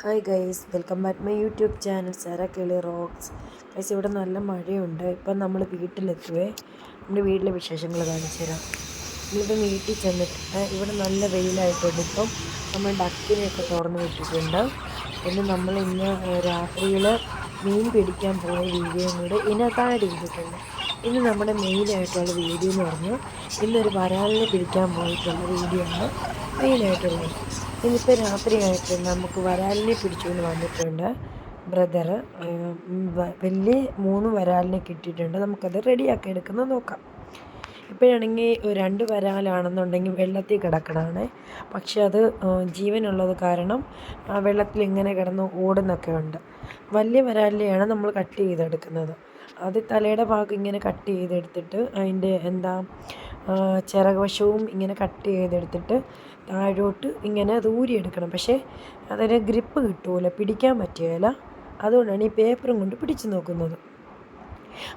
Hi guys welcome back my YouTube channel Sara Kili rocks guys ഇവിടെ നല്ല മഴയുണ്ട്. ഇപ്പം നമ്മൾ വീട്ടിലെത്തുവേ. നമ്മുടെ വീട്ടിലെ വിശേഷങ്ങൾ കാണിച്ചു തരാം. നമ്മളിപ്പം വീട്ടിൽ ചെന്നിട്ട് ഇവിടെ നല്ല വെയിലായിട്ടുണ്ട്. ഇപ്പം നമ്മൾ ഡക്കിനെയൊക്കെ തുറന്ന് വിട്ടിട്ടുണ്ട്. പിന്നെ നമ്മൾ ഇന്ന് രാത്രിയിൽ മീൻ പിടിക്കാൻ പോയ വീഡിയോയും കൂടെ ഇതിനകത്താണ് ചെയ്തിട്ടുണ്ട് ഇന്ന് നമ്മുടെ മെയിനായിട്ടുള്ള വീഡിയോ എന്ന് പറഞ്ഞാൽ ഇന്നൊരു വരാലിനെ പിടിക്കാൻ പോയിട്ടുള്ള വീഡിയോ ആണ്. മെയിനായിട്ടുള്ളത്. ഇന്നിപ്പോൾ രാത്രിയായിട്ട് നമുക്ക് വരാലിനെ പിടിച്ചുകൊണ്ട് വന്നിട്ടുണ്ട്. ബ്രദർ വലിയ മൂന്ന് വരാലിനെ കിട്ടിയിട്ടുണ്ട്. നമുക്കത് റെഡിയാക്കി എടുക്കുന്നത് നോക്കാം. ഇപ്പോഴാണെങ്കിൽ രണ്ട് വരാലാണെന്നുണ്ടെങ്കിൽ വെള്ളത്തിൽ കിടക്കണതാണ് പക്ഷേ അത് ജീവനുള്ളത് കാരണം വെള്ളത്തിൽ ഇങ്ങനെ കിടന്ന് ഓടുന്നൊക്കെ ഉണ്ട്. വലിയ വരാലിനെയാണ് നമ്മൾ കട്ട് ചെയ്തെടുക്കുന്നത്. അത് തലയുടെ ഭാഗം ഇങ്ങനെ കട്ട് ചെയ്തെടുത്തിട്ട് അതിന്റെ എന്താ ചിറകുവശവും ഇങ്ങനെ കട്ട് ചെയ്തെടുത്തിട്ട് താഴോട്ട് ഇങ്ങനെ അത് ഊരിയെടുക്കണം. പക്ഷേ അതിന് ഗ്രിപ്പ് കിട്ടുമല്ലോ പിടിക്കാൻ പറ്റുകയില്ല. അതുകൊണ്ടാണ് ഈ പേപ്പറും കൊണ്ട് പിടിച്ചു നോക്കുന്നത്.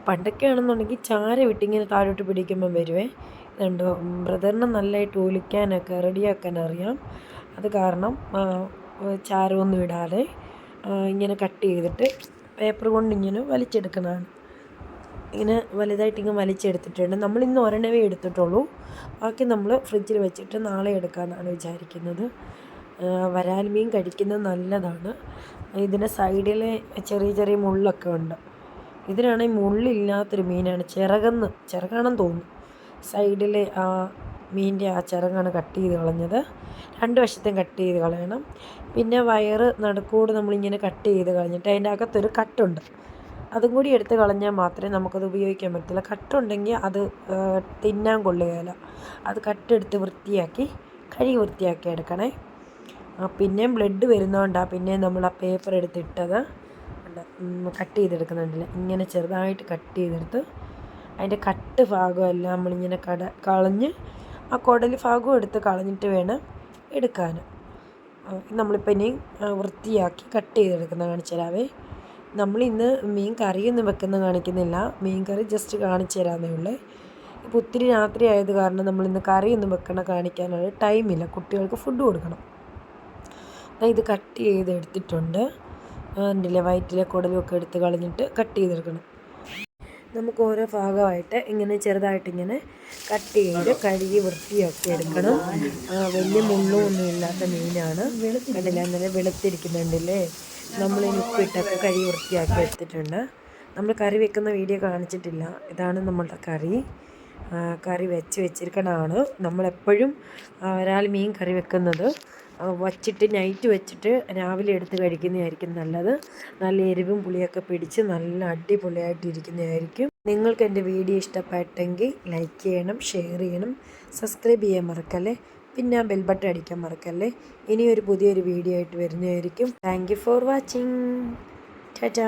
പണ്ടൊക്കെ ആണെന്നുണ്ടെങ്കിൽ ചാര വിട്ടിങ്ങനെ താഴോട്ട് പിടിക്കുമ്പം വരുവേ. ഇതുണ്ടോ? ബ്രദറിനെ നല്ലതായിട്ട് ഒലിക്കാനൊക്കെ റെഡിയാക്കാൻ അറിയാം. അത് കാരണം ചാരമൊന്നും ഇടാതെ ഇങ്ങനെ കട്ട് ചെയ്തിട്ട് പേപ്പർ കൊണ്ട് ഇങ്ങനെ വലിച്ചെടുക്കുന്നതാണ്. ഇങ്ങനെ വലുതായിട്ട് ഇങ്ങനെ വലിച്ചെടുത്തിട്ടുണ്ട്. നമ്മൾ ഇന്ന് ഒരെണ്ണവേ എടുത്തിട്ടുള്ളൂ. ബാക്കി നമ്മൾ ഫ്രിഡ്ജിൽ വെച്ചിട്ട് നാളെ എടുക്കാമെന്നാണ് വിചാരിക്കുന്നത്. വരാൽ മീൻ കഴിക്കുന്നത് നല്ലതാണ്. ഇതിന്റെ സൈഡിൽ ചെറിയ ചെറിയ മുള്ളൊക്കെ ഉണ്ട്. ഇതിനാണെങ്കിൽ മുള്ളില്ലാത്തൊരു മീനാണ്. ചിറകെന്ന് ചിറകാണെന്ന് തോന്നുന്നു. സൈഡിലെ ആ മീനിന്റെ ആ ചിറകാണ് കട്ട് ചെയ്ത് കളഞ്ഞത്. രണ്ട് വശത്തും കട്ട് ചെയ്ത് കളയണം. പിന്നെ വയറ് നടുക്കൂട് നമ്മളിങ്ങനെ കട്ട് ചെയ്ത് കളഞ്ഞിട്ട് അതിന്റെ അകത്തൊരു കട്ടുണ്ട്. അതും കൂടി എടുത്ത് കളഞ്ഞാൽ മാത്രമേ നമുക്കത് ഉപയോഗിക്കാൻ പറ്റത്തുള്ളൂ. കട്ടുണ്ടെങ്കിൽ അത് തിന്നാൻ കൊള്ളുകയില്ല. അത് കട്ടെടുത്ത് വൃത്തിയാക്കി കഴുകി വൃത്തിയാക്കി എടുക്കണേ. പിന്നെയും ബ്ലഡ് വരുന്നതുകൊണ്ടാണ് പിന്നെ നമ്മൾ ആ പേപ്പർ എടുത്തിട്ടത് കട്ട് ചെയ്തെടുക്കുന്നുണ്ടല്ലോ? ഇങ്ങനെ ചെറുതായിട്ട് കട്ട് ചെയ്തെടുത്ത് അതിന്റെ കട്ട് ഭാഗമെല്ലാം നമ്മളിങ്ങനെ കട കളഞ്ഞ് ആ കുടൽ ഭാഗവും എടുത്ത് കളഞ്ഞിട്ട് വേണം എടുക്കാൻ നമ്മളിപ്പോൾ ഇനി വൃത്തിയാക്കി കട്ട് ചെയ്തെടുക്കുന്ന കാണിച്ചു തരാവേ നമ്മൾ ഇന്ന് മീൻ കറിയൊന്നും വെക്കുന്ന കാണിക്കുന്നില്ല. മീൻ കറി ജസ്റ്റ് കാണിച്ചു തരാമെന്നേ ഉള്ളേ. ഇപ്പോൾ ഒത്തിരി രാത്രി ആയത് കാരണം നമ്മൾ ഇന്ന് കറിയൊന്നും വെക്കണ കാണിക്കാനുള്ള ടൈമില്ല കുട്ടികൾക്ക് ഫുഡ് കൊടുക്കണം. ഞാൻ ഇത് കട്ട് ചെയ്ത് എടുത്തിട്ടുണ്ട് അതിന്റെ വയറ്റിലെ കുടലുമൊക്കെ എടുത്ത് കളഞ്ഞിട്ട് കട്ട് ചെയ്തെടുക്കണം. നമുക്ക് ഓരോ ഭാഗമായിട്ട് ഇങ്ങനെ ചെറുതായിട്ട് ഇങ്ങനെ കട്ട് ചെയ്ത് കഴുകി വൃത്തിയാക്കി എടുക്കണം. വലിയ മുള്ളൊന്നും ഇല്ലാത്ത മീനാണ്. കണ്ടില്ല? അന്നേരം വെളുത്തിരിക്കുന്നുണ്ടല്ലേ? നമ്മൾ ഉപ്പിട്ടൊക്കെ കഴുകി വൃത്തിയാക്കി എടുത്തിട്ടുണ്ട്. നമ്മൾ കറി വെക്കുന്ന വീഡിയോ കാണിച്ചിട്ടില്ല. ഇതാണ് നമ്മളുടെ കറി. കറി വെച്ച് വെച്ചിരിക്കണതാണ്. നമ്മളെപ്പോഴും ഒരാൾ മീൻ കറി വെക്കുന്നത് വച്ചിട്ട് നൈറ്റ് വെച്ചിട്ട് രാവിലെ എടുത്ത് കഴിക്കുന്നതായിരിക്കും നല്ലത്. നല്ല എരിവും പുളിയൊക്കെ പിടിച്ച് നല്ല അടിപൊളിയായിട്ട് ഇരിക്കുന്നതായിരിക്കും. നിങ്ങൾക്ക് എന്റെ വീഡിയോ ഇഷ്ടപ്പെട്ടെങ്കിൽ ലൈക്ക് ചെയ്യണം ഷെയർ ചെയ്യണം സബ്സ്ക്രൈബ് ചെയ്യാൻ മറക്കല്ലേ? പിന്നെ ആ ബെൽ ബട്ടൺ അടിക്കാൻ മറക്കല്ലേ? ഇനിയൊരു പുതിയൊരു വീഡിയോ ആയിട്ട് വരുന്നതായിരിക്കും. Thank you for watching tata